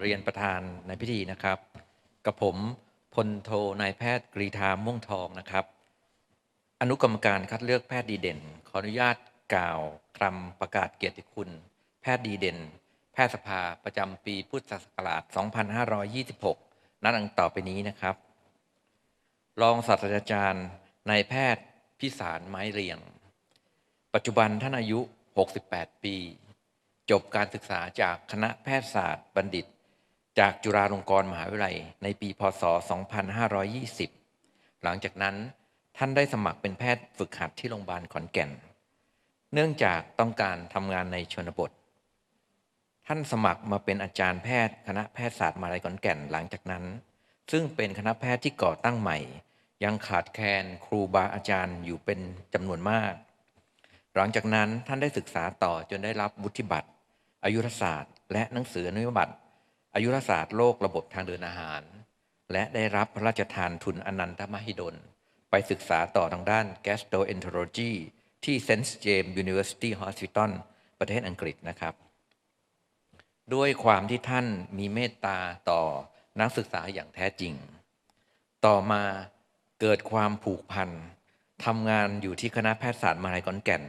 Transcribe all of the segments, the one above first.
เรียนประธานในพิธีนะครับ กับผมพลโทนายแพทย์กรีธาม่วงทองนะครับ อนุกรรมการคัดเลือกแพทย์ดีเด่น ขออนุญาตกล่าวคำประกาศเกียรติคุณ แพทย์ดีเด่น แพทยสภาประจำปีพุทธศักราช 2526 นั้นดังต่อไปนี้นะครับ รองศาสตราจารย์นายแพทย์พิสารไม้เรียง ปัจจุบันท่านอายุ 68 ปี จบการศึกษาจากคณะแพทยศาสตร์บัณฑิต จากจุฬาลงกรณ์มหาวิทยาลัย ในปีพศ 2520 หลังจากนั้นท่านได้สมัครเป็นแพทย์ฝึกหัดที่โรงพยาบาลขอนแก่น เนื่องจากต้องการทำงานในชนบท ท่านสมัครมาเป็นอาจารย์แพทย์คณะแพทยศาสตร์มหาวิทยาลัยขอนแก่นหลังจากนั้น ซึ่งเป็นคณะแพทย์ที่ก่อตั้งใหม่ ยังขาดแคลนครูบาอาจารย์อยู่เป็นจำนวนมากหลังจากนั้นท่านได้ศึกษาต่อจนได้รับวุฒิบัตร อายุรศาสตร์ และหนังสืออนุบัตรอายุรศาสตร์โลกระบบทางเดินอาหาร และได้รับพระราชทานทุนอนันทมหิดล ไปศึกษาต่อทางด้าน gastroenterology ที่ St James University Hospital ประเทศอังกฤษนะครับ ด้วยความที่ท่านมีเมตตาต่อนักศึกษาอย่างแท้จริง ต่อมาเกิดความผูกพันทำงานอยู่ที่คณะแพทยศาสตร์มหาวิทยาลัยขอนแก่น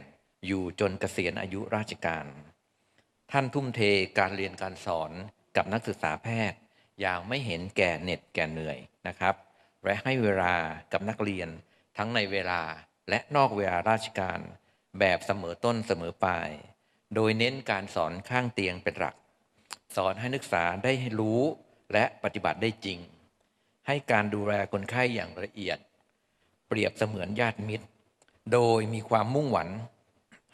อยู่จนเกษียณอายุราชการ ท่านทุ่มเทการเรียนการสอนกับนักศึกษาแพทย์ อย่างไม่เห็นแก่เหน็ดแก่เหนื่อยนะครับ และให้เวลากับนักเรียนทั้งในเวลาและนอกเวลาราชการ แบบเสมอต้นเสมอปลาย โดยเน้นการสอนข้างเตียงเป็นหลัก สอนให้นักศึกษาได้รู้และปฏิบัติได้จริง ให้การดูแลคนไข้อย่างละเอียด เปรียบเสมือนญาติมิตร โดยมีความมุ่งหวัง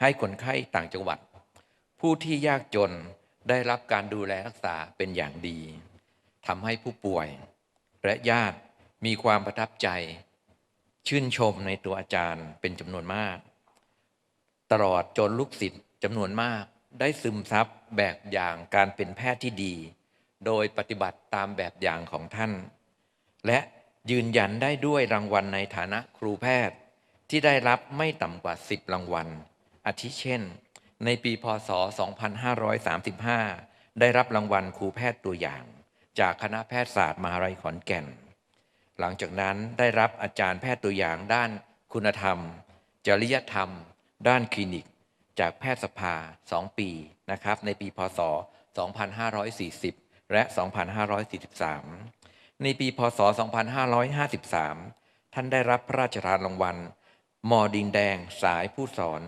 ให้คนไข้ต่างจังหวัด ผู้ที่ยากจนได้รับการดูแลรักษาเป็นอย่างดีทำให้ผู้ป่วย และญาติมีความประทับใจ ชื่นชมในตัวอาจารย์เป็นจำนวนมาก ตลอดจนลูกศิษย์จำนวนมากได้ซึมซับแบบอย่างการเป็นแพทย์ที่ดี โดยปฏิบัติตามแบบอย่างของท่าน และยืนยันได้ด้วยรางวัลในฐานะครูแพทย์ที่ได้รับไม่ต่ำกว่า 10 รางวัลอาทิเช่น ในปีพศ 2535 ได้รับรางวัลครูแพทย์ตัวอย่าง จากคณะแพทยศาสตร์มหาวิทยาลัยขอนแก่น หลังจากนั้นได้รับอาจารย์แพทย์ตัวอย่างด้านคุณธรรม จริยธรรม ด้านคลินิก จากแพทยสภา 2 ปีนะครับ ในปีพศ 2540 และ 2543 ในปีพศ 2553 ท่านได้รับพระราชทานรางวัลมอดินแดงสายผู้สอน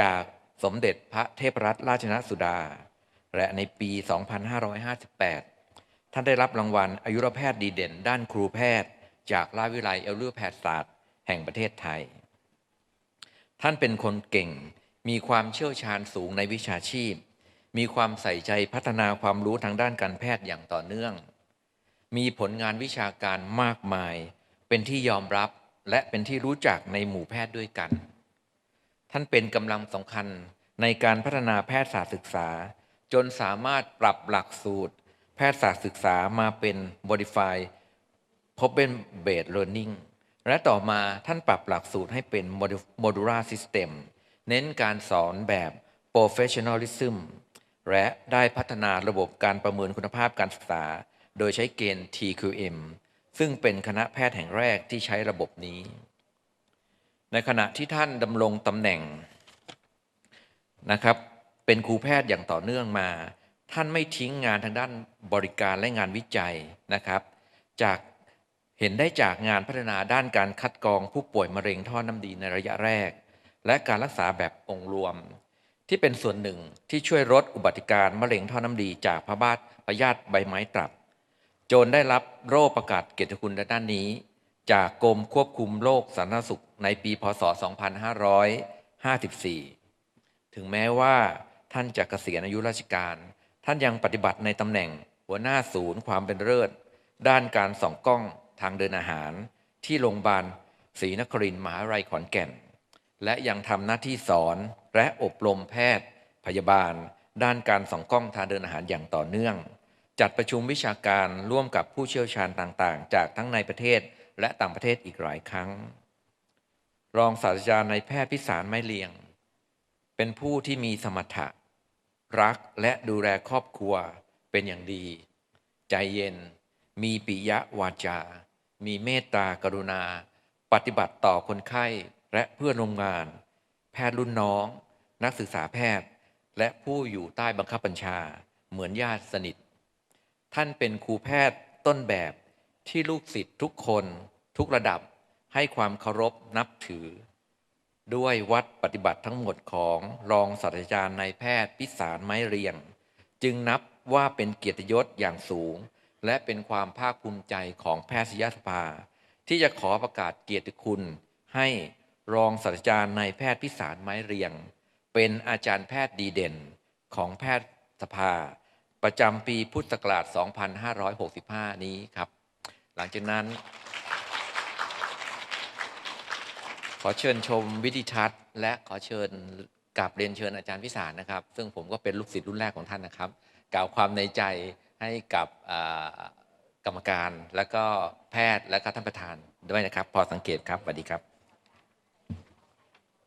จาก สมเด็จพระเทพรัตนราชนสุดา และในปี 2558 ท่านได้รับรางวัลอายุรแพทย์ดีเด่น ด้านครูแพทย์ จากราชวิทยาลัยเอลเลูแพทยศาสตร์ แห่งประเทศไทย ท่านเป็นคนเก่ง มีความเชี่ยวชาญสูงในวิชาชีพ มีความใส่ใจพัฒนาความรู้ทางด้านการแพทย์อย่างต่อเนื่อง มีผลงานวิชาการมากมาย เป็นที่ยอมรับและเป็นที่รู้จักในหมู่แพทย์ด้วยกัน ท่านเป็นกำลังสำคัญในการพัฒนาแพทยศาสตร์ศึกษา จนสามารถปรับหลักสูตร แพทยศาสตร์ศึกษามาเป็น Modified Problem Based Learning และต่อมาท่านปรับหลักสูตรให้เป็น Modular System เน้นการสอนแบบ Professionalism และได้พัฒนาระบบการประเมินคุณภาพการศึกษา โดยใช้เกณฑ์ TQM ซึ่งเป็นคณะแพทย์แห่งแรกที่ใช้ระบบนี้ ในขณะที่ท่านดำรงตำแหน่งนะครับ เป็นครูแพทย์อย่างต่อเนื่องมา ท่านไม่ทิ้งงานทางด้านบริการและงานวิจัยนะครับ จากเห็นได้จากงานพัฒนาด้านการคัดกรองผู้ป่วยมะเร็งท่อน้ำดีในระยะแรก และการรักษาแบบองค์รวม ที่เป็นส่วนหนึ่งที่ช่วยลดอุบัติการมะเร็งท่อน้ำดีจากพระบาทพยาธิใบไม้ตรับโจนได้รับโรคประกาศเกียรติคุณในด้านนี้ จากกรมควบคุมโรคสาธารณสุข ในปีพศ 2554 ถึงแม้ว่าท่านจะเกษียณอายุราชการ ท่านยังปฏิบัติในตำแหน่งหัวหน้าศูนย์ความเป็นเลิศด้านการส่องกล้องทางเดินอาหาร ที่โรงพยาบาลศรีนครินทร์มหาวิทยาลัยขอนแก่น และยังทำหน้าที่สอนและอบรมแพทย์ พยาบาล ด้านการส่องกล้องทางเดินอาหารอย่างต่อเนื่อง จัดประชุมวิชาการร่วมกับผู้เชี่ยวชาญต่างๆ จากทั้งในประเทศและต่างประเทศอีกหลายครั้ง รองศาสตราจารย์ในแพทย์พิสารไม้เลียง เป็นผู้ที่มีสมรรถะ รักและดูแลครอบครัวเป็นอย่างดี ใจเย็น มีปิยะวาจา มีเมตตากรุณา ปฏิบัติต่อคนไข้และเพื่อนร่วมงาน แพทย์รุ่นน้อง นักศึกษาแพทย์ และผู้อยู่ใต้บังคับบัญชา เหมือนญาติสนิท ท่านเป็นครูแพทย์ต้นแบบที่ลูกศิษย์ทุกคนทุกระดับ ให้ความเคารพนับถือ ด้วยวัดปฏิบัติทั้งหมดของรองศาสตราจารย์นายแพทย์พิสารไม้เรียง จึงนับว่าเป็นเกียรติยศอย่างสูง และเป็นความภาคภูมิใจของแพทยสภา ที่จะขอประกาศเกียรติคุณ ให้รองศาสตราจารย์นายแพทย์พิสารไม้เรียง เป็นอาจารย์แพทย์ดีเด่นของแพทยสภา ประจำปีพุทธศักราช 2565 นี้ครับ หลังจากนั้น ข อเชิญชมวิธีทัศน์และขอเชิญกับเรียนเชิญอาจารย์พิสารนะครับ ซึ่งผมก็เป็นลูกศิษย์รุ่นแรกของท่านนะครับ กล่าวความในใจให้กับกรรมการและก็แพทย์และก็ท่านประธานด้วยนะครับ พอสังเกตครับสวัสดีครับ